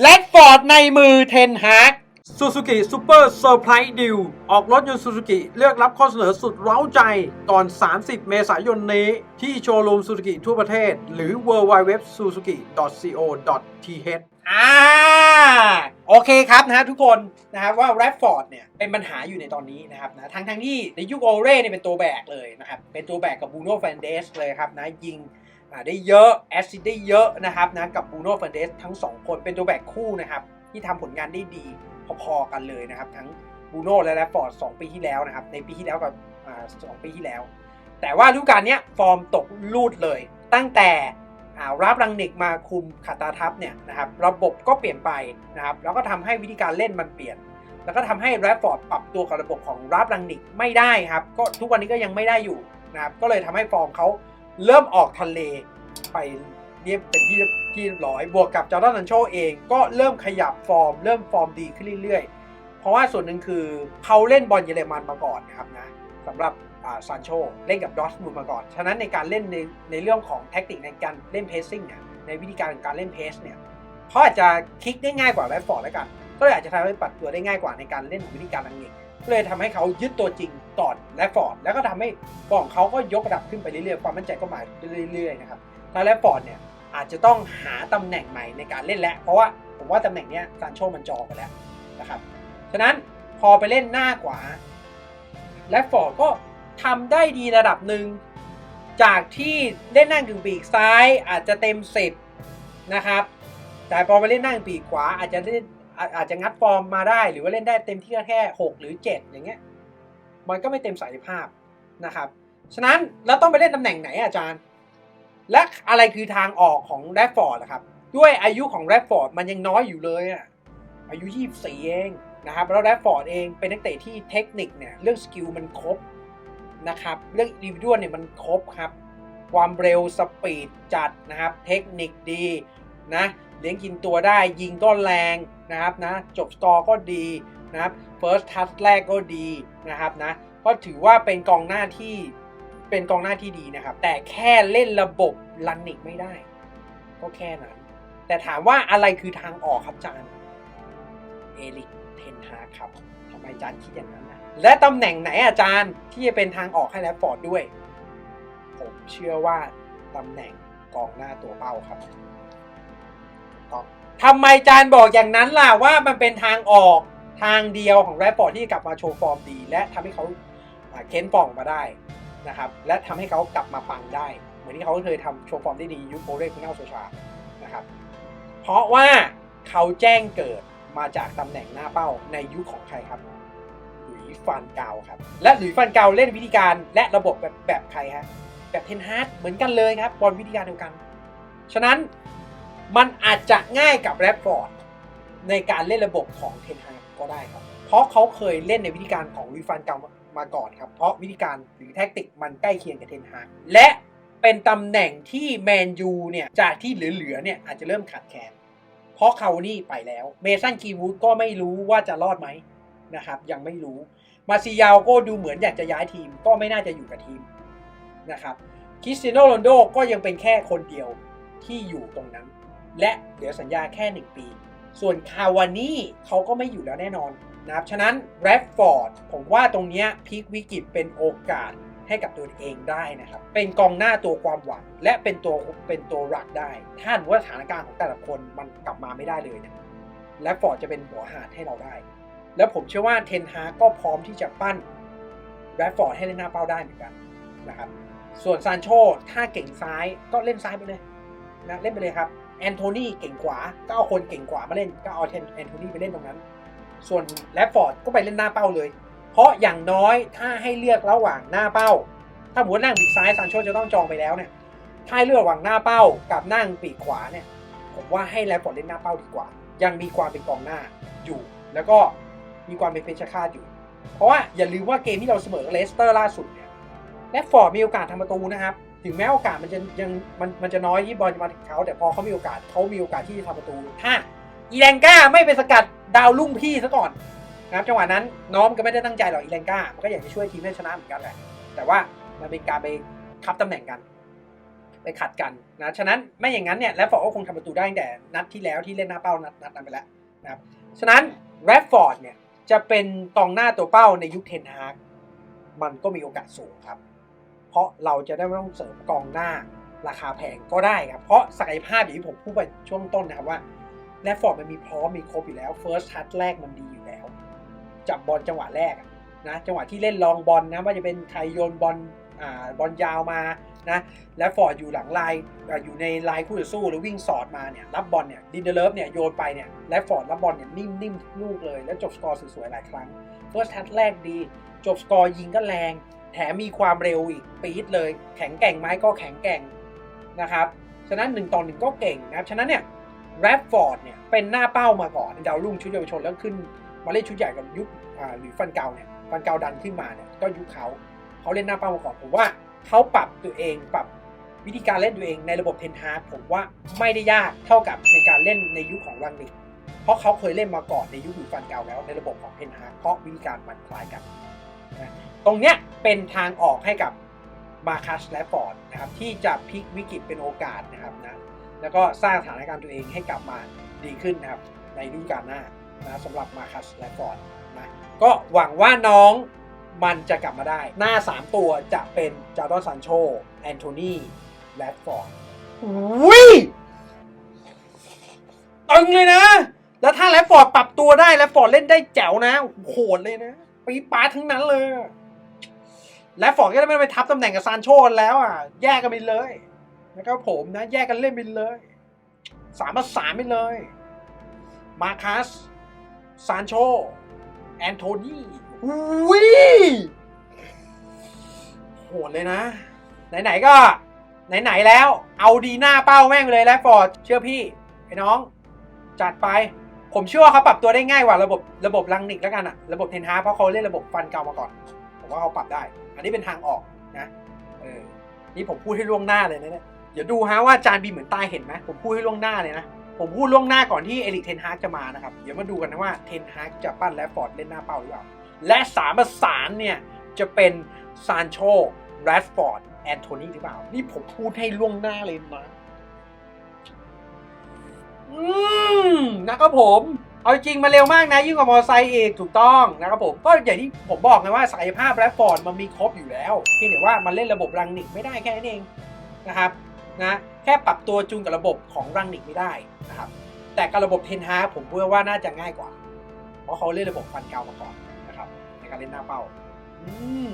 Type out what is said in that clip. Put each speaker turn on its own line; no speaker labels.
แลดฟอร์ดในมือเทนฮากซูซูกิซูเปอร์เซอร์ไพรส์ดิวออกรถยนต์ซูซูกิเลือกรับข้อเสนอสุดเร้าใจ ก่อน 30 เมษายนนี้ ที่โชว์รูมซูซูกิทั่วประเทศ หรือ w w w s u z u k i c o t h อ่าโอเคครับนะฮะทุกคนนะครับว่าแรดฟอร์ดเนี่ยเป็นปัญหาอยู่ในตอนนี้นะครับนะทั้งทั้งที่ในยุคโอเร่เนี่ยเป็นตัวแบกเลยนะครับเป็นตัวแบกกับบูโน่แฟนเดสเลยครับนะยิงอ่า ได้เยอะแอสซิดได้เยอะนะครับนะกับบูโน่เฟ r นเดสทั้ง 2 คนเป็นตัวแบกคู่นะครับที่ทำผลงานได้ดีพอๆกันเลยนะครับ ทั้งบูโน่และแรดฟอร์ด2ปีที่แล้วนะครับในปีที่แล้วกับสองปีที่แล้ว แต่ว่าฤดูกาลเนี้ยฟอร์มตกลูดเลย ตั้งแต่อารับรังนิกมาคุมขาตาทัพเนี่ยนะครับระบบก็เปลี่ยนไปนะครับแล้วก็ทำให้วิธีการเล่นมันเปลี่ยน แล้วก็ทำให้แรดฟอร์ดปรับตัวกับระบบของรับรังนิกไม่ได้ครับก็ทุกวันนี้ก็ยังไม่ได้อยู่นะครับก็เลยทำให้ฟอร์มเขา เริ่มออกทะเลไปเรียบเป็นที่ที่ร้อยบวกกับจอร์แดนซันโชเองก็เริ่มขยับฟอร์ม เริ่มฟอร์มดีขึ้นเรื่อยๆ เพราะว่าส่วนหนึ่งคือเขาเล่นบอลเยอรมันมาก่อนนะครับนะสำหรับซานโชเล่นกับดอสมูนมาก่อน ฉะนั้นในการเล่นในในเรื่องของแท็กติกในการเล่นเพสซิ่งเนี่ยในวิธีการการเล่นเพสเนี่ยเขาอาจจะคลิกได้ง่ายกว่าแรดฟอร์ดแล้วกัน ก็เลยอาจจะทำให้ปรับตัวได้ง่ายกว่าในการเล่นวิธีการอังกฤษก็เลยทำให้เขายึดตัวจริง ก่อนแรดฟอร์ดแล้วก็ทำให้บอลของเขาก็ยกระดับขึ้นไปเรื่อยๆความมั่นใจก็มาเรื่อยๆนะครับแล้วแรดฟอร์ดเนี่ยอาจจะต้องหาตำแหน่งใหม่ในการเล่นแล้วเพราะว่าผมว่าตำแหน่งเนี้ยซานโชมันจอไปแล้วนะครับฉะนั้นพอไปเล่นหน้าขวาแรดฟอร์ดก็ทำได้ดีระดับหนึ่งจากที่เล่นหน้ากึ่งปีกซ้ายอาจจะเต็มสิบนะครับแต่พอไปเล่นหน้ากึ่งปีกขวาอาจจะเล่นอาจจะงัดฟอร์มมาได้หรือว่าเล่นได้เต็มที่ก็แค่ 6 หรือ 7 อย่างเงี้ย มันก็ไม่เต็มศักยภาพนะครับ ฉะนั้นเราต้องไปเล่นตำแหน่งไหนอาจารย์ และอะไรคือทางออกของแรดฟอร์ดนะครับ ด้วยอายุของแรดฟอร์ดมันยังน้อยอยู่เลยอะอายุ 24 เองนะครับ แล้วแรดฟอร์ดเองเป็นนักเตะที่เทคนิคเนี่ยเรื่องสกิลมันครบนะครับ เรื่องอินดิวิดวเนี่ยมันครบครับ ความเร็วสปีดจัดนะครับ เทคนิคดีนะเลี้ยงกินตัวได้ยิงก็แรงนะครับนะจบสกอร์ก็ดี นะครับเฟิร์สทัชแรกก็ดีนะครับนะก็ถือว่าเป็นกองหน้าที่เป็นกองหน้าที่ดีนะครับ แต่แค่เล่นระบบลันนิกไม่ได้ ก็แค่นั้น แต่ถามว่าอะไรคือทางออกครับจานเอลิกเทนฮาครับทำไมจานคิดอย่างนั้นนะและตำแหน่งไหนอาจารย์ที่จะเป็นทางออกให้แรดฟอร์ดด้วย ผมเชื่อว่าตำแหน่งกองหน้าตัวเป้าครับต้องทำไมจานบอกอย่างนั้นล่ะว่ามันเป็นทางออก ทางเดียวของแรดฟอร์ดที่กลับมาโชว์ฟอร์มดี และทำให้เขาเค้นฟอร์มมาได้นะครับและทำให้เขากลับมาปังได้ เหมือนที่เขาเคยทำโชว์ฟอร์มได้ดียุคโอเรคุนเนลโซชานะครับเพราะว่าเขาแจ้งเกิดมาจากตำแหน่งหน้าเป้าในยุคของใครครับหลุยส์ฟันเกาครับ และหลุยส์ฟันเกาเล่นวิธีการและระบบแบบแบบใครฮะแบบเทนฮาร์ดเหมือนกันเลยครับบอลวิธีการเดียวกัน ฉะนั้นมันอาจจะง่ายกับแรดฟอร์ดในการเล่นระบบของเทนฮาร์ด ก็ได้ครับ เพราะเขาเคยเล่นในวิธีการของลุยฟันเกามาก่อนครับ เพราะวิธีการหรือแท็กติกมันใกล้เคียงกับเทนฮาร์และเป็นตำแหน่งที่แมนยูเนี่ยจากที่เหลือๆเนี่ยอาจจะเริ่มขาดแคลนเพราะเขานี่ไปแล้วเมสันคีวูดก็ไม่รู้ว่าจะรอดไหมนะครับ ยังไม่รู้มาซิยาวก็ดูเหมือนอยากจะย้ายทีมก็ไม่น่าจะอยู่กับทีมนะครับคริสเตียโนโรนโดก็ยังเป็นแค่คนเดียวที่อยู่ตรงนั้น และเหลือสัญญาแค่ 1 ปี ส่วนคาวานี่เขาก็ไม่อยู่แล้วแน่นอนนะครับ ฉะนั้นแรดฟอร์ดผมว่าตรงนี้พลิกวิกฤตเป็นโอกาสให้กับตัวเองได้นะครับ เป็นกองหน้าตัวความหวัง และเป็นตัวเป็นตัวหลักได้ ถ้าว่าสถานการณ์ของแต่ละคนมันกลับมาไม่ได้เลยเนี่ยแรดฟอร์ดจะเป็นหัวหาดให้เราได้ แล้วผมเชื่อว่าเทนฮาก็พร้อมที่จะปั้นแรดฟอร์ดให้เล่นหน้าเป้าได้เหมือนกันนะครับ ส่วนซานโชถ้าเก่งซ้ายก็เล่นซ้ายไปเลย นะเล่นไปเลยครับแอนโทนีเก่งขวาก็เอาคนเก่งขวามาเล่นก็เอาแอนโทนีไปเล่นตรงนั้น ส่วนแรดฟอร์ดก็ไปเล่นหน้าเป้าเลย เพราะอย่างน้อยถ้าให้เลือกระหว่างหน้าเป้า ถ้าหมูนั่งปีกซ้ายซานโชจะต้องจองไปแล้วเนี่ยถ้าเลือกระหว่างหน้าเป้ากับนั่งปีกขวาเนี่ยผมว่าให้แรดฟอร์ดเล่นหน้าเป้าดีกว่า ยังมีความเป็นกองหน้าอยู่ แล้วก็มีความเป็นเพชรฆาตอยู่ เพราะว่าอย่าลืมว่าเกมที่เราเสมอเลสเตอร์ล่าสุดเนี่ยแรดฟอร์ดมีโอกาสทำประตูนะครับ ถึงแม้โอกาสมันจะยังมันมันจะน้อยที่บอลจะมาถึงเขาแต่พอเขามีโอกาสเขามีโอกาสที่จะทำประตูถ้าอีแรงก้าไม่ไปสกัดดาวรุ่งพี่ซะก่อนนะครับจังหวะนั้นน้องก็ไม่ได้ตั้งใจหรอกอีแรงก้ามันก็อยากจะช่วยทีมให้ชนะเหมือนกันแหละแต่ว่ามันเป็นการไปคับตำแหน่งกัน ไปขัดกันนะฉะนั้นไม่อย่างนั้นเนี่ยแรดฟอร์ดก็คงทำประตูได้ตั้งแต่นัดที่แล้วที่เล่นหน้าเป้านัดนัดนั้นไปแล้วนะครับฉะนั้นแรดฟอร์ดเนี่ยจะเป็นกองหน้าตัวเป้าในยุคเทนฮากมันก็มีโอกาสสูงครับ เพราะเราจะได้ไม่ต้องเสริมกองหน้าราคาแพงก็ได้ครับเพราะศักยภาพอย่างที่ผมพูดไปช่วงต้นนะครับว่าแรดฟอร์ดมันมีพร้อมมีครบอยู่แล้วเฟิร์สทัชแรกมันดีอยู่แล้ว จับบอลจังหวะแรกนะจังหวะที่เล่นลองบอลนะว่าจะเป็นใครโยนบอลอ่าบอลยาวมานะแล้วฟอร์ดอยู่หลังลายอยู่ในลายคู่ต่อสู้หรือวิ่งสอดมาเนี่ยรับบอลเนี่ยดินเดเลฟเนี่ยโยนไปเนี่ยและฟอร์ดรับบอลเนี่ยนิ่มๆทุกลูกเลย แล้วจบสกอร์สวยๆหลายครั้งเฟิร์สทัชแรกดี จบสกอร์ยิงก็แรง แถมมีความเร็วอีกปี๊ดเลย แข็งแกร่งไหมก็แข็งแกร่งนะครับ ฉะนั้นหนึ่งต่อหนึ่งก็เก่งนะครับ ฉะนั้นเนี่ยแรดฟอร์ดเนี่ยเป็นหน้าเป้ามาก่อนดาวรุ่งชุดเยาวชนแล้วขึ้นมาเล่นชุดใหญ่กับยุคอ่าหรือฟันเก่าเนี่ยฟันเก่าดันขึ้นมาเนี่ยก็ยุคเขาเขาเล่นหน้าเป้ามาก่อนผมว่าเขาปรับตัวเองปรับวิธีการเล่นตัวเองในระบบเทนฮาร์ดผมว่าไม่ได้ยากเท่ากับในการเล่นในยุคของรังนิกเพราะเขาเคยเล่นมาก่อนในยุคหรือฟันเก่าแล้วในระบบของเทนฮาร์ดเพราะวิธีการมันคล้ายกัน นะตรงเนี้ยเป็นทางออกให้กับมาคัสและฟอร์ดนะครับที่จะพลิกวิกฤตเป็นโอกาสนะครับนะแล้วก็สร้างสถานการณ์ตัวเองให้กลับมาดีขึ้นนะครับในฤดูกาลหน้านะสำหรับมาคัสและฟอร์ดนะก็หวังว่าน้องมันจะกลับมาได้ หน้า 3 ตัวจะเป็นจาร์ดอนซันโชแอนโทนีและฟอร์ดอุ้ยตึงเลยนะ แล้วถ้าแรดฟอร์ดปรับตัวได้แรดฟอร์ดเล่นได้แจ๋วนะโหดเลยนะ ปีดปาทั้งนั้นเลยแรดฟอร์ดก็จะไม่ไปทับตำแหน่งกับซานโชแล้วอะ แยกกันไปเลยนะครับผมนะ แยกกันเล่นไปเลยสามมาสามไปเลย มาคัส ซานโช แอนโทนีอุ้ยโหดเลยนะ ไหน ๆ ก็ ไหน ๆ แล้ว เอาดีหน้าเป้าแม่งเลยแล้วฟอร์ดเชื่อพี่ ไอ้น้อง จัดไป ผมเชื่อว่าเขาปรับตัวได้ง่ายกว่าระบบระบบลังนิกแล้วกันอะระบบเทนฮาเพราะเขาเล่นระบบฟันเก่ามาก่อน ผมว่าเขาปรับได้ อันนี้เป็นทางออกนะเออนี่ผมพูดให้ล่วงหน้าเลยนะเนี่ยเดี๋ยวดูฮะว่าจานบีเหมือนตายเห็นไหมผมพูดให้ล่วงหน้าเลยนะผมพูดล่วงหน้าก่อนที่เอริกเทนฮากจะมานะครับเดี๋ยวมาดูกันนะว่าเทนฮากจะปั้นและฟอร์ดเล่นหน้าเป้าหรือเปล่าและสามประสานเนี่ยจะเป็นซานโชแรดฟอร์ดแอนโทนีหรือเปล่า นี่ผมพูดให้ล่วงหน้าเลยนะ อืมนะครับผม เอาจริงมาเร็วมากนะ ยิ่งกว่ามอไซค์เอีกถูกต้องนะครับผม ก็อย่างที่ผมบอกไงว่าศักยภาพแรดฟอร์ดมันมีครบอยู่แล้วเพียงแต่ว่ามันเล่นระบบรังนิกไม่ได้แค่นั้นเองนะครับนะแค่ปรับตัวจูนกับระบบของรังนิกไม่ได้นะครับแต่กับระบบเทนฮาผมเชื่อว่าน่าจะง่ายกว่า เพราะเขาเล่นระบบฟันเกามาก่อนนะครับในการเล่นหน้าเป้าอืม